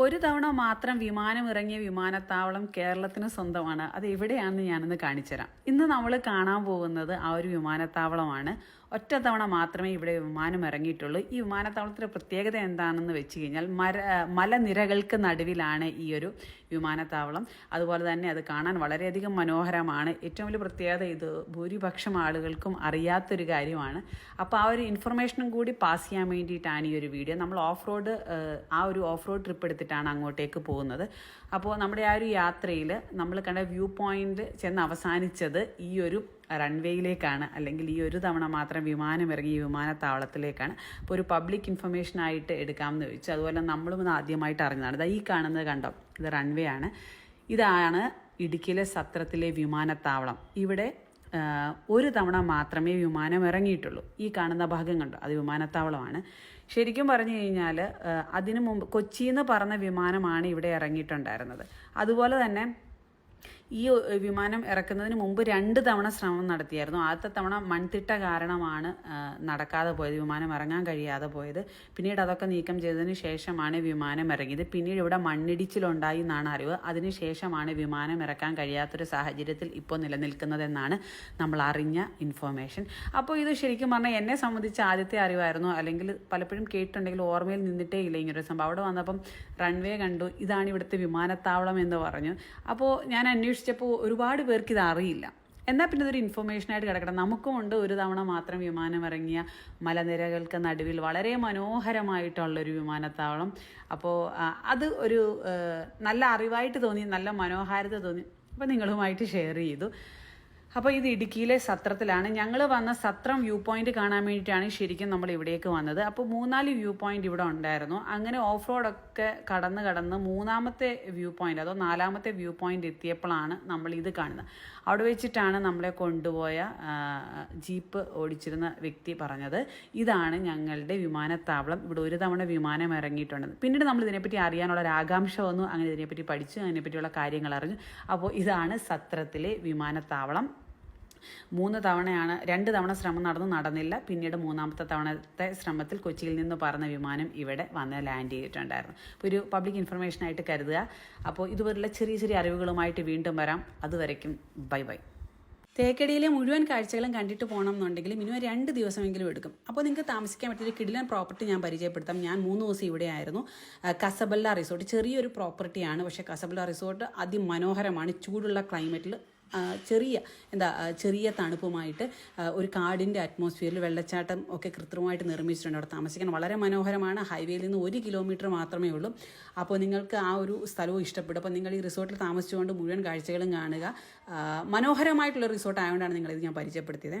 ഒരു തവണ മാത്രം വിമാനം ഇറങ്ങിയ വിമാനത്താവളം കേരളത്തിന് സ്വന്തമാണ്. അത് എവിടെയാണെന്ന് ഞാനൊന്ന് കാണിച്ചുതരാം. ഇന്ന് നമ്മൾ കാണാൻ പോകുന്നത് ആ ഒരു വിമാനത്താവളമാണ്. ഒറ്റ തവണ മാത്രമേ ഇവിടെ വിമാനം ഇറങ്ങിയിട്ടുള്ളൂ. ഈ വിമാനത്താവളത്തിന്റെ പ്രത്യേകത എന്താണെന്ന് വെച്ച് കഴിഞ്ഞാൽ മര മലനിരകൾക്ക് നടുവിലാണ് ഈ ഒരു വിമാനത്താവളം. അതുപോലെ തന്നെ അത് കാണാൻ വളരെയധികം മനോഹരമാണ്. ഏറ്റവും വലിയ പ്രത്യേകത ഇത് ഭൂരിപക്ഷം ആളുകൾക്കും അറിയാത്തൊരു കാര്യമാണ്. അപ്പോൾ ആ ഒരു ഇൻഫർമേഷനും കൂടി പാസ് ചെയ്യാൻ വേണ്ടിയിട്ടാണ് ഈ ഒരു വീഡിയോ നമ്മൾ ഓഫ് റോഡ് ആ ഒരു ഓഫ് റോഡ് ട്രിപ്പ് എടുത്തിട്ടാണ് അങ്ങോട്ടേക്ക് പോകുന്നത്. അപ്പോൾ നമ്മുടെ ആ ഒരു യാത്രയിൽ നമ്മൾ കണ്ട വ്യൂ പോയിന്റ് ചെന്ന് അവസാനിച്ചത് ഈ ഒരു റൺവേയിലേക്കാണ് അല്ലെങ്കിൽ ഈ ഒരു തവണ മാത്രം വിമാനം ഇറങ്ങി വിമാനത്താവളത്തിലേക്കാണ്. അപ്പോൾ ഒരു പബ്ലിക് ഇൻഫർമേഷൻ ആയിട്ട് എടുക്കാമെന്ന് ചോദിച്ചു. അതുപോലെ നമ്മളും ഇത് ആദ്യമായിട്ട് അറിഞ്ഞതാണ്. ഇതാ ഈ കാണുന്നത് കണ്ടോ? ഇത് റൺവേ ആണ്. ഇതാണ് ഇടുക്കിയിലെ സത്രത്തിലെ വിമാനത്താവളം. ഇവിടെ ഒരു തവണ മാത്രമേ വിമാനം ഇറങ്ങിയിട്ടുള്ളൂ ഈ കാണുന്ന ഭാഗം കണ്ടോ? അത് വിമാനത്താവളമാണ്. ശരിക്കും പറഞ്ഞു കഴിഞ്ഞാൽ അതിനു മുമ്പ് കൊച്ചിയിൽ നിന്ന് പറന്ന വിമാനമാണ് ഇവിടെ ഇറങ്ങിയിട്ടുണ്ടായിരുന്നത്. അതുപോലെ തന്നെ ഈ വിമാനം ഇറക്കുന്നതിന് മുമ്പ് രണ്ട് തവണ ശ്രമം നടത്തിയായിരുന്നു. ആദ്യത്തെ തവണ മൺതിട്ട കാരണമാണ് നടക്കാതെ പോയത് വിമാനം ഇറങ്ങാൻ കഴിയാതെ പോയത്. പിന്നീട് അതൊക്കെ നീക്കം ചെയ്തതിന് ശേഷമാണ് വിമാനം ഇറങ്ങിയത്. പിന്നീട് ഇവിടെ മണ്ണിടിച്ചിലുണ്ടായി എന്നാണ് അറിവ്. അതിനുശേഷമാണ് വിമാനം ഇറക്കാൻ കഴിയാത്തൊരു സാഹചര്യത്തിൽ ഇപ്പോൾ നിലനിൽക്കുന്നതെന്നാണ് നമ്മൾ അറിഞ്ഞ ഇൻഫോർമേഷൻ അപ്പോൾ ഇത് ശരിക്കും പറഞ്ഞാൽ എന്നെ സംബന്ധിച്ച് ആദ്യത്തെ അറിവായിരുന്നു. അല്ലെങ്കിൽ പലപ്പോഴും കേട്ടിട്ടുണ്ടെങ്കിൽ ഓർമ്മയിൽ നിന്നിട്ടേ ഇല്ല ഇങ്ങനൊരു സംഭവം. അവിടെ വന്നപ്പം റൺവേ കണ്ടു. ഇതാണ് ഇവിടുത്തെ വിമാനത്താവളം എന്ന് പറഞ്ഞു. അപ്പോൾ ഞാൻ അന്വേഷിച്ചപ്പോൾ ഒരുപാട് പേർക്ക് ഇത് അറിയില്ല എന്നാൽ പിന്നെ ഇതൊരു ഇൻഫർമേഷനായിട്ട് കിടക്കണം നമുക്കുമുണ്ട് ഒരു തവണ മാത്രം വിമാനം ഇറങ്ങിയ മലനിരകൾക്ക് നടുവിൽ വളരെ മനോഹരമായിട്ടുള്ളൊരു വിമാനത്താവളം. അപ്പോൾ അത് ഒരു നല്ല അറിവായിട്ട് തോന്നി നല്ല മനോഹാരിത തോന്നി. അപ്പോൾ നിങ്ങളുമായിട്ട് ഷെയർ ചെയ്തു. അപ്പോൾ ഇത് ഇടുക്കിയിലെ സത്രത്തിലാണ്. ഞങ്ങൾ വന്ന സത്രം വ്യൂ പോയിന്റ് കാണാൻ വേണ്ടിയിട്ടാണ് ശരിക്കും നമ്മൾ ഇവിടേക്ക് വന്നത്. അപ്പോൾ മൂന്നാൽ വ്യൂ പോയിന്റ് ഇവിടെ ഉണ്ടായിരുന്നു. അങ്ങനെ ഓഫ് റോഡൊക്കെ കടന്ന് കടന്ന് മൂന്നാമത്തെ വ്യൂ പോയിന്റ് അതോ നാലാമത്തെ വ്യൂ പോയിന്റ് എത്തിയപ്പോഴാണ് നമ്മൾ ഇത് കാണുന്നത്. അവിടെ വെച്ചിട്ടാണ് നമ്മളെ കൊണ്ടുപോയ ജീപ്പ് ഓടിച്ചിരുന്ന വ്യക്തി പറഞ്ഞത്. ഇതാണ് ഞങ്ങളുടെ വിമാനത്താവളം. ഇവിടെ ഒരു തവണ വിമാനം ഇറങ്ങിയിട്ടുണ്ട്. പിന്നീട് നമ്മൾ ഇതിനെപ്പറ്റി അറിയാനുള്ള ഒരു ആകാംക്ഷ വന്നു. അങ്ങനെ ഇതിനെപ്പറ്റി പഠിച്ചു. അതിനെപ്പറ്റിയുള്ള കാര്യങ്ങൾ അറിഞ്ഞു. അപ്പോൾ ഇതാണ് സത്രത്തിലെ വിമാനത്താവളം. മൂന്ന് തവണയാണ് രണ്ട് തവണ ശ്രമം നടന്നു നടന്നില്ല. പിന്നീട് മൂന്നാമത്തെ തവണത്തെ ശ്രമത്തിൽ കൊച്ചിയിൽ നിന്ന് പറന്ന വിമാനം ഇവിടെ വന്ന് ലാൻഡ് ചെയ്തിട്ടുണ്ടായിരുന്നു. അപ്പോൾ ഒരു പബ്ലിക് ഇൻഫർമേഷൻ ആയിട്ട് കരുതുക. അപ്പോൾ ഇതുപോലുള്ള ചെറിയ ചെറിയ അറിവുകളുമായിട്ട് വീണ്ടും വരാം. അതുവരയ്ക്കും ബൈ ബൈ. തേക്കടിയിലെ മുഴുവൻ കാഴ്ചകളും കണ്ടിട്ട് പോകണം എന്നുണ്ടെങ്കിൽ മിനിമം രണ്ട് ദിവസമെങ്കിലും എടുക്കും. അപ്പോൾ നിങ്ങൾക്ക് താമസിക്കാൻ പറ്റിയ കിഡിലൻ കിടിലൻ പ്രോപ്പർട്ടി ഞാൻ പരിചയപ്പെടുത്താം. ഞാൻ മൂന്ന് ദിവസം ഇവിടെ ആയിരുന്നു കസബല്ല റിസോർട്ട് ചെറിയൊരു പ്രോപ്പർട്ടിയാണ് പക്ഷേ കസബല്ല റിസോർട്ട് അതിമനോഹരമാണ്. ചൂടുള്ള ക്ലൈമറ്റിൽ ചെറിയ എന്താ ചെറിയ തണുപ്പുമായിട്ട് ഒരു കാടിന്റെ അറ്റ്മോസ്ഫിയറിൽ വെള്ളച്ചാട്ടം ഒക്കെ കൃത്രിമമായിട്ട് നിർമ്മിച്ചിട്ടുണ്ട്. അവിടെ താമസിക്കാൻ വളരെ മനോഹരമാണ്. ഹൈവേയിൽ നിന്ന് ഒരു കിലോമീറ്റർ മാത്രമേ ഉള്ളൂ. അപ്പോൾ നിങ്ങൾക്ക് ആ ഒരു സ്ഥലവും ഇഷ്ടപ്പെടും. അപ്പോൾ നിങ്ങൾ ഈ റിസോർട്ടിൽ താമസിച്ചുകൊണ്ട് മുഴുവൻ കാഴ്ചകളും കാണുക. മനോഹരമായിട്ടുള്ള റിസോർട്ട് ആയതുകൊണ്ടാണ് നിങ്ങളിത് ഞാൻ പരിചയപ്പെടുത്തിയത്.